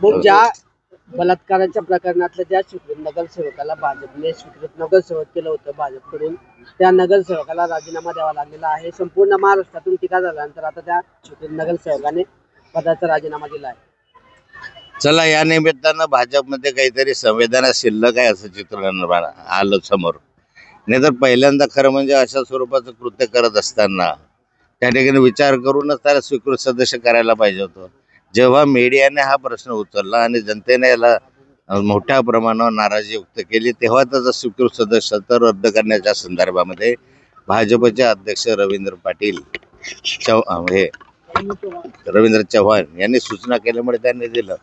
मग ज्या बलात्काराच्या प्रकरणातल्या ज्या स्वीकृत नगरसेवकाला भाजपने स्वीकृत नगरसेवक केलं होतं भाजपकडून त्या नगरसेवकाला राजीनामा द्यावा लागलेला आहे. संपूर्ण महाराष्ट्रातून टीका झाल्यानंतर आता त्या स्वीकृत नगरसेवकाने पदाचा राजीनामा दिला आहे. चला या निमित्तानं भाजपमध्ये काहीतरी संवेदना शिल्लक आहे असं चित्र निर्माण आलं समोर. नाही तर पहिल्यांदा खरं म्हणजे अशा स्वरूपाचं कृत्य करत असताना त्या ठिकाणी विचार करूनच त्याला स्वीकृत सदस्य करायला पाहिजे होतं. जेव्हा मीडियाने हा प्रश्न उचलला आणि जनतेने याला मोठ्या प्रमाणावर नाराजी व्यक्त केली तेव्हा त्याचा स्वीकृत सदस्यत्व रद्द करण्याच्या संदर्भामध्ये भाजपचे अध्यक्ष रवींद्र पाटील चौ हे रवींद्र चव्हाण यांनी सूचना केल्यामुळे त्यांनी दिलं.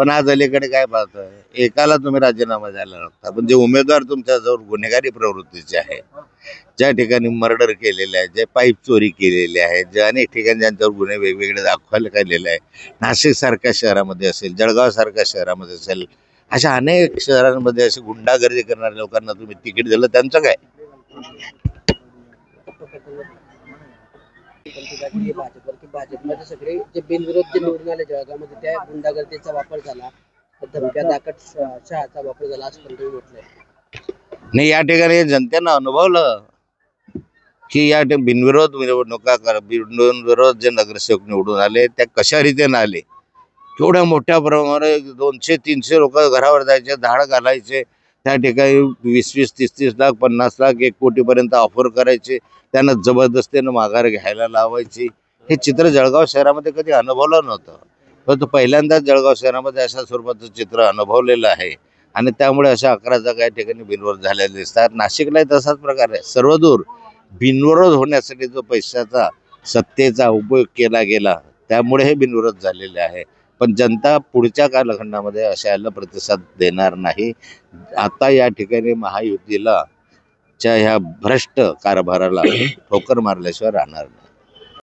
पण आज अलीकडे काय पाहतोय? एकाला तुम्ही राजीनामा द्यायला लागता. पण जे उमेदवार तुमच्याजवळ गुन्हेगारी प्रवृत्तीचे आहे ज्या ठिकाणी मर्डर केलेले आहे जे पाईप चोरी केलेली आहे जे अनेक ठिकाणी ज्यांच्यावर गुन्हे वेगवेगळे दाखवायला केलेले आहे नाशिक सारख्या शहरामध्ये असेल जळगाव सारख्या शहरामध्ये असेल अशा अनेक शहरांमध्ये असे गुंडागर्दी करणाऱ्या लोकांना तुम्ही तिकीट दिलं त्यांचं काय? ही भाजपवर की भाजपमध्ये सगळे जे बिनविरोध जे निवडून आले जळगावमध्ये त्या गुंडागर्दीचा वापर झाला. धमक्या दाखट शहाचा वापर झाला असं पण तुम्ही म्हटलंय. नाही या ठिकाणी जनतेनं अनुभवलं की या बिनविरोध निवडणुका कर बिनविरोध जे नगरसेवक निवडून आले त्या कशा रीतीने आले? केवढ्या मोठ्या प्रमाणावर दोनशे तीनशे लोक घरावर जायचे धाड घालायचे त्या ठिकाणी वीस वीस तीस तीस लाख पन्नास लाख एक कोटीपर्यंत ऑफर करायचे. त्यांना जबरदस्तीनं माघार घ्यायला लावायची. हे चित्र जळगाव शहरामध्ये कधी अनुभवलं नव्हतं. परंतु पहिल्यांदाच जळगाव शहरामध्ये अशा स्वरूपाचं चित्र अनुभवलेलं आहे. आणि त्यामुळे अशा अकरा जागा या ठिकाणी बिनविरोध झालेल्या दिसतात. नाशिकलाही तसाच प्रकार आहे. सर्वदूर बिनविरोध होण्यासाठी जो पैशाचा सत्तेचा उपयोग केला गेला त्यामुळे हे बिनविरोध झालेले आहे. पण जनता पुढच्या कालखंडामध्ये अशाला प्रतिसाद देणार नाही. आता या ठिकाणी महायुतीला च्या ह्या भ्रष्ट कारभाराला ठोकर मारल्याशिवाय राहणार नाही.